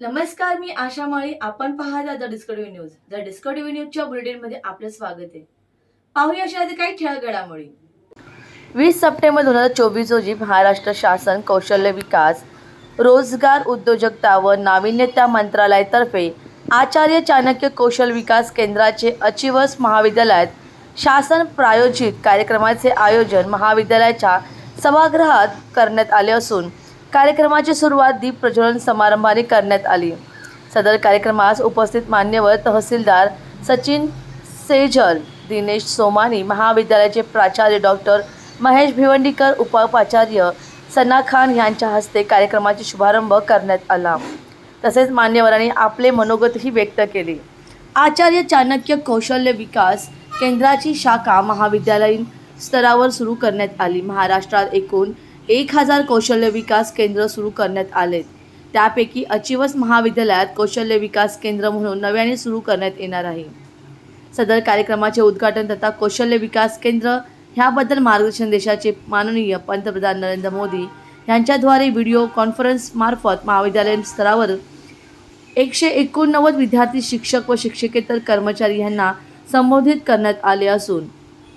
नमस्कार मी आशा माळी. आपण पाहता the Discovery news. The Discovery न्यूजच्या बुलेटिनमध्ये आपलं स्वागत आहे. पाहूया अशा काही ठळक घडामोडी वीस सप्टेंबर दोन हजार चोवीस रोजी महाराष्ट्र शासन कौशल्य विकास रोजगार उद्योजकता व नाविन्यता मंत्रालयातर्फे आचार्य चाणक्य कौशल विकास केंद्राचे अचिवस महाविद्यालयात शासन प्रायोजित कार्यक्रमाचे आयोजन महाविद्यालयाच्या सभागृहात करण्यात आले असून कार्यक्रमाची सुरुवात दीप प्रज्वलन समारंभाने करण्यात आली. सदर कार्यक्रमास उपस्थित मान्यवर तहसीलदार सचिन सेजल दिनेश सोमानी महाविद्यालयाचे प्राचार्य डॉक्टर महेश भिवंडीकर उपाचार्य सना खान यांच्या हस्ते कार्यक्रमाचा शुभारंभ करण्यात आला. तसेच मान्यवरांनी आपले मनोगतही व्यक्त केले. आचार्य चाणक्य कौशल्य विकास केंद्राची शाखा महाविद्यालयीन स्तरावर सुरू करण्यात आली. महाराष्ट्रात एकूण एक हजार कौशल्य विकास केंद्र सुरू करण्यात आलेत. त्यापैकी अचिवस महाविद्यालयात कौशल्य विकास केंद्र म्हणून नव्याने सुरू करण्यात येणार आहे. सदर कार्यक्रमाचे उद्घाटन तथा कौशल्य विकास केंद्र ह्याबद्दल मार्गदर्शन देशाचे माननीय पंतप्रधान नरेंद्र मोदी यांच्याद्वारे व्हिडिओ कॉन्फरन्समार्फत महाविद्यालयीन स्तरावर एकशे एकोणनव्वद विद्यार्थी शिक्षक व शिक्षकेतर कर्मचारी यांना संबोधित करण्यात आले असून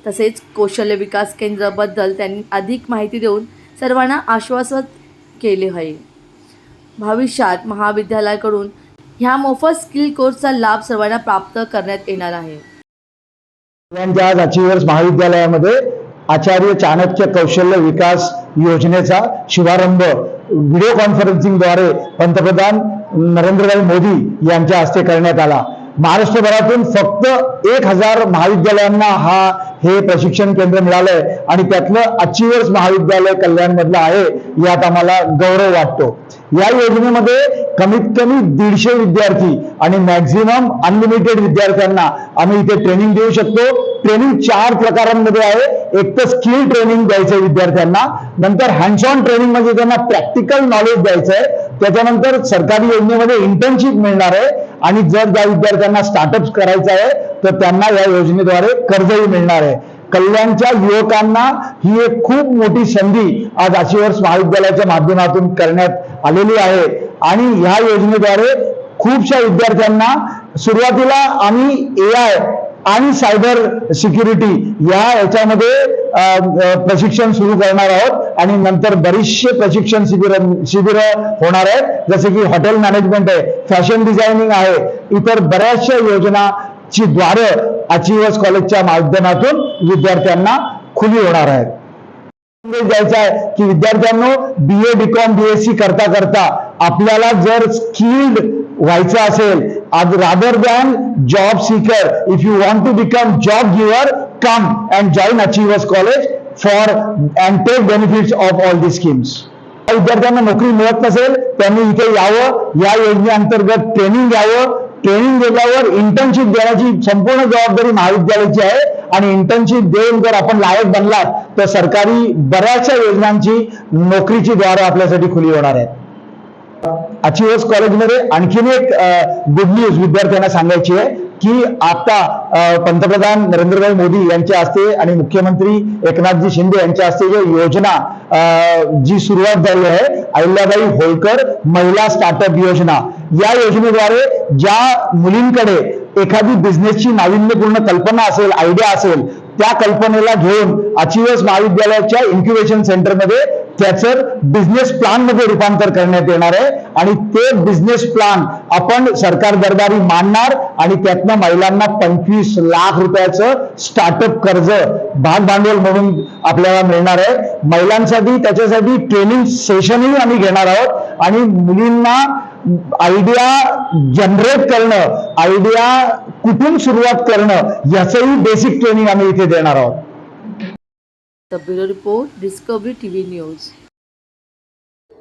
तसेच कौशल्य विकास केंद्राबद्दल त्यांनी अधिक माहिती देऊन सर्वांना आश्वासत केले आहे. भविष्यात महाविद्यालयाकडून ह्या मोफत स्किल कोर्सचा लाभ सर्वांना प्राप्त करण्यात येणार आहे. यांच्या आज अचिव्हर्स महाविद्यालयामध्ये आचार्य चाणक्य कौशल्य विकास योजनेचा शुभारंभ व्हिडिओ कॉन्फरन्सिंगद्वारे पंतप्रधान नरेंद्रभाई मोदी यांच्या हस्ते करण्यात आला. महाराष्ट्रभरातून फक्त एक हजार महाविद्यालयांना हा हे प्रशिक्षण केंद्र मिळालंय आणि त्यातलं अचिव्हर्स महाविद्यालय कल्याणमधलं आहे यात आम्हाला गौरव वाटतो. या योजनेमध्ये कमीत कमी दीडशे विद्यार्थी आणि मॅक्झिमम अनलिमिटेड विद्यार्थ्यांना आम्ही इथे ट्रेनिंग देऊ शकतो. ट्रेनिंग चार प्रकारांमध्ये आहे. एक तर स्किल ट्रेनिंग द्यायचं आहे विद्यार्थ्यांना नंतर हँड्स ऑन ट्रेनिंग म्हणजे त्यांना प्रॅक्टिकल नॉलेज द्यायचं आहे त्याच्यानंतर सरकारी योजनेमध्ये इंटर्नशिप मिळणार आहे. आणि जर ज्या विद्यार्थ्यांना स्टार्टअप करायचं आहे तर त्यांना या योजनेद्वारे कर्जही मिळणार आहे. कल्याणच्या युवकांना ही एक खूप मोठी संधी आज अचिवर्स महाविद्यालयाच्या माध्यमातून करण्यात आलेली आहे. आणि ह्या योजनेद्वारे खूपशा विद्यार्थ्यांना सुरुवातीला आम्ही ए आय आणि सायबर सिक्युरिटी या याच्यामध्ये प्रशिक्षण सुरू करणार आहोत. आणि नंतर बरीचशे प्रशिक्षण शिबिर शिबिर होणार आहेत. जसे की हॉटेल मॅनेजमेंट आहे फॅशन डिझायनिंग आहे इतर बऱ्याचशा योजनाची द्वारे अचिव्हर्स कॉलेजच्या माध्यमातून विद्यार्थ्यांना खुली होणार आहेत. संदेश द्यायचा आहे की विद्यार्थ्यांनो B A B com B S C करता करता आपल्याला जर स्किल्ड व्हायचं असेल आज rather than job seeker if you want to become job giver come and join achievers college for and take benefits of all the schemes विद्यार्थ्यांना नोकरी मिळत नसेल त्यांनी इथे यावं. या योजनेअंतर्गत ट्रेनिंग घ्यावं. ट्रेनिंग दिल्यावर इंटर्नशिप देण्याची संपूर्ण जबाबदारी महाविद्यालयाची आहे. आणि इंटर्नशिप देऊन जर आपण लायक बनलात तर सरकारी बऱ्याचशा योजनांची नोकरीची द्वारं आपल्यासाठी खुली होणार आहे अचिव्हर्स कॉलेजमध्ये आणखीन एक गुड न्यूज विद्यार्थ्यांना सांगायची आहे की आता पंतप्रधान नरेंद्रभाई मोदी यांच्या हस्ते आणि मुख्यमंत्री एकनाथजी शिंदे यांच्या हस्ते जो योजना जी सुरुवात झाली आहे अहिल्याबाई होळकर महिला स्टार्टअप योजना. या योजनेद्वारे ज्या मुलींकडे एखादी बिझनेसची नाविन्यपूर्ण कल्पना असेल आयडिया असेल त्या कल्पनेला घेऊन अचिव्हर्स महाविद्यालयाच्या इन्क्युबेशन सेंटरमध्ये त्याचं बिझनेस प्लानमध्ये रूपांतर करण्यात येणार आहे. आणि ते बिझनेस प्लान आपण सरकार दरबारी मांडणार आणि त्यातनं महिलांना पंचवीस लाख रुपयाचं स्टार्टअप कर्ज भागभांडवल म्हणून आपल्याला मिळणार आहे. महिलांसाठी त्याच्यासाठी ट्रेनिंग सेशनही आम्ही घेणार आहोत. आणि मुलींना आयडिया जनरेट करणं आयडिया कुठून सुरुवात करणं याचंही बेसिक ट्रेनिंग आम्ही इथे देणार आहोत. Bureau report Discovery TV news